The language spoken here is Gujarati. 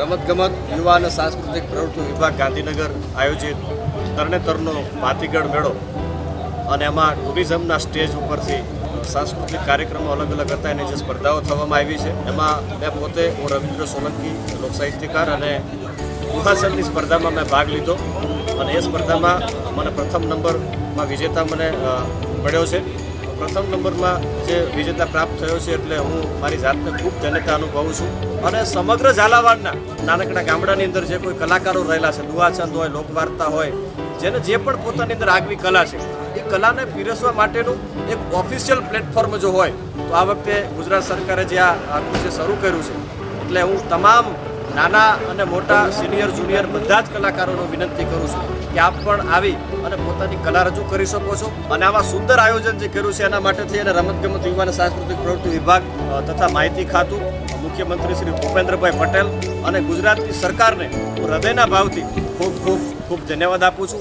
રમતગમત યુવા અને સાંસ્કૃતિક પ્રવૃત્તિ વિભાગ ગાંધીનગર આયોજિત તરણેતરનો ભાતીગઢ મેળો. અને એમાં ટુરિઝમના સ્ટેજ ઉપરથી સાંસ્કૃતિક કાર્યક્રમો અલગ અલગ હતા, એની જે સ્પર્ધાઓ થવામાં આવી છે. એમાં મેં પોતે, હું રવિન્દ્ર સોલંકી લોકસાહિત્યકાર અને ગુહાસનની સ્પર્ધામાં મેં ભાગ લીધો. અને એ સ્પર્ધામાં મને પ્રથમ નંબરમાં વિજેતા મને મળ્યો છે. પ્રથમ નંબરમાં જે વિજેતા પ્રાપ્ત થયો છે એટલે હું મારી જાતને ખૂબ ધન્યતા અનુભવું છું. અને સમગ્ર ઝાલાવાડના, નાનકડા ગામડાની અંદર જે કોઈ કલાકારો રહેલા છે દુહાછંદ હોય, લોકવાર્તા હોય, જેને જે પણ પોતાની અંદર આગવી કલા છે, એ કલાને પીરસવા માટેનું એક ઓફિશિયલ પ્લેટફોર્મ જો હોય, તો આ વખતે ગુજરાત સરકારે જે આ આખું જે શરૂ કર્યું છે, એટલે હું તમામ નાના અને મોટા સિનિયર, જુનિયર બધા જ કલાકારોને વિનંતી કરું છું કે આપ પણ આવી અને પોતાની કલા રજૂ કરી શકો છો. અને આવા સુંદર આયોજન જે કર્યું છે એના માટે થઈ અને રમતગમત, યુવા અને સાંસ્કૃતિક પ્રવૃત્તિ વિભાગ તથા માહિતી ખાતું, મુખ્યમંત્રી શ્રી ભૂપેન્દ્રભાઈ પટેલ અને ગુજરાતની સરકારને હું હૃદયના ભાવથી ખૂબ ખૂબ ખૂબ ધન્યવાદ આપું છું.